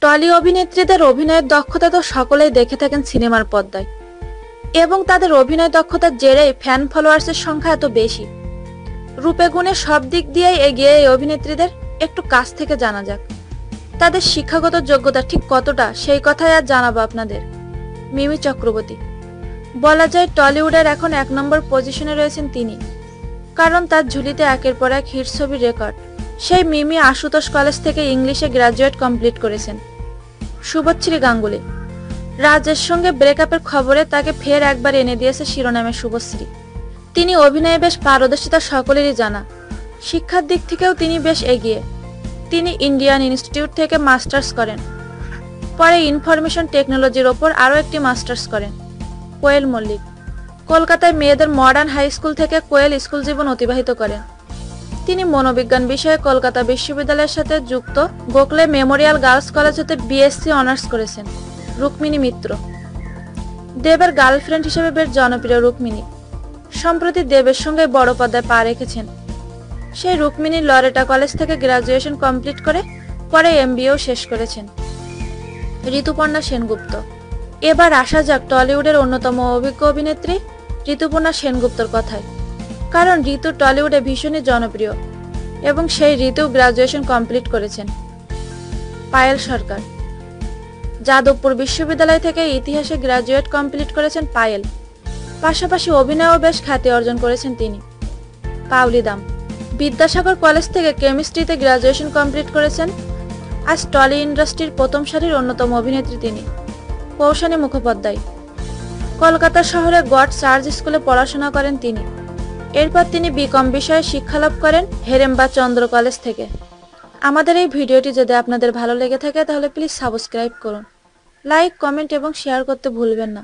Trolley অভিনেত্রীদের অভিনয়ের দক্ষতা তো সকলেই দেখে থাকেন সিনেমার পর্দায়। এবং তাদের অভিনয় দক্ষতার জেরেই ফ্যান ফলোয়ার্সের সংখ্যা এত বেশি। রূপে গুণে সব দিক দিয়েই এগিয়ে এই অভিনেত্রীদের একটু কাছ থেকে জানা যাক। তাদের শিক্ষাগত যোগ্যতা ঠিক কতটা, সেই কথাই আর জানাব আপনাদের। মিমি চক্রবর্তী। বলা যায় টলিউডের এখন এক নম্বর পজিশনে রয়েছেন তিনি, কারণ তার ঝুলিতে একের পর এক হিট ছবির রেকর্ড। সেই মিমি আশুতোষ কলেজ থেকে ইংলিশে গ্রাজুয়েট কমপ্লিট করেছেন। শুভশ্রী গাঙ্গুলি রাজের সঙ্গে ব্রেকআপের খবরে তাকে ফের একবার এনে দিয়েছে শিরোনামে শুভশ্রী। তিনি অভিনয়ে বেশ পারদর্শিতা সকলেরই জানা। শিক্ষার দিক থেকেও তিনি বেশ এগিয়ে। তিনি ইন্ডিয়ান ইনস্টিটিউট থেকে মাস্টার্স করেন। পরে ইনফরমেশন টেকনোলজির ওপর আরও একটি মাস্টার্স করেন। কোয়েল মল্লিক। কলকাতায় মেয়েদের মডার্ন হাই স্কুল থেকে কোয়েল স্কুল জীবন অতিবাহিত করেন তিনি মনোবিজ্ঞান বিষয়ে কলকাতা বিশ্ববিদ্যালয়ের সাথে যুক্ত গোখলে মেমোরিয়াল গার্লস কলেজ হতে বিএসসি অনার্স করেছেন, রুক্মিণী মিত্র। দেবের গার্লফ্রেন্ড হিসেবে বেশ জনপ্রিয় রুক্মিণী। সম্প্রতি দেবের সঙ্গে বড় পর্দায় পা রেখেছেন। সেই রুক্মিণী লরেটা কলেজ থেকে গ্রাজুয়েশন কমপ্লিট করে পরে এমবিএও শেষ করেছেন। ঋতুপর্ণা সেনগুপ্ত। এবার আসা যাক টলিউডের অন্যতম অভিজ্ঞ অভিনেত্রী ঋতুপর্ণা সেনগুপ্তর কথায়। কারণ ঋতু টলিউডে ভীষণই জনপ্রিয় এবং সেই ঋতু গ্রাজুয়েশন কমপ্লিট করেছেন পায়েল সরকার। যাদবপুর বিশ্ববিদ্যালয় থেকে ইতিহাসে গ্রাজুয়েট কমপ্লিট করেছেন পায়েল। পাশাপাশি অভিনয়ও বেশ খ্যাতি অর্জন করেছেন তিনি। পাউলি দাম। বিদ্যাসাগর কলেজ থেকে কেমিস্ট্রিতে গ্রাজুয়েশন কমপ্লিট করেছেন। আজ টলি ইন্ডাস্ট্রির প্রথম সারির অন্যতম অভিনেত্রী তিনি। কৌশানী মুখোপাধ্যায়। কলকাতা শহরে গড চার্চ স্কুলে পড়াশোনা করেন তিনি। এরপর তিনি বিকম বিষয়ে শিক্ষালাভ করেন হেরেম্বা চন্দ্র কলেজ থেকে। আমাদের এই ভিডিওটি যদি আপনাদের ভালো লেগে থাকে, তাহলে প্লিজ সাবস্ক্রাইব করুন। লাইক কমেন্ট এবং শেয়ার করতে ভুলবেন না।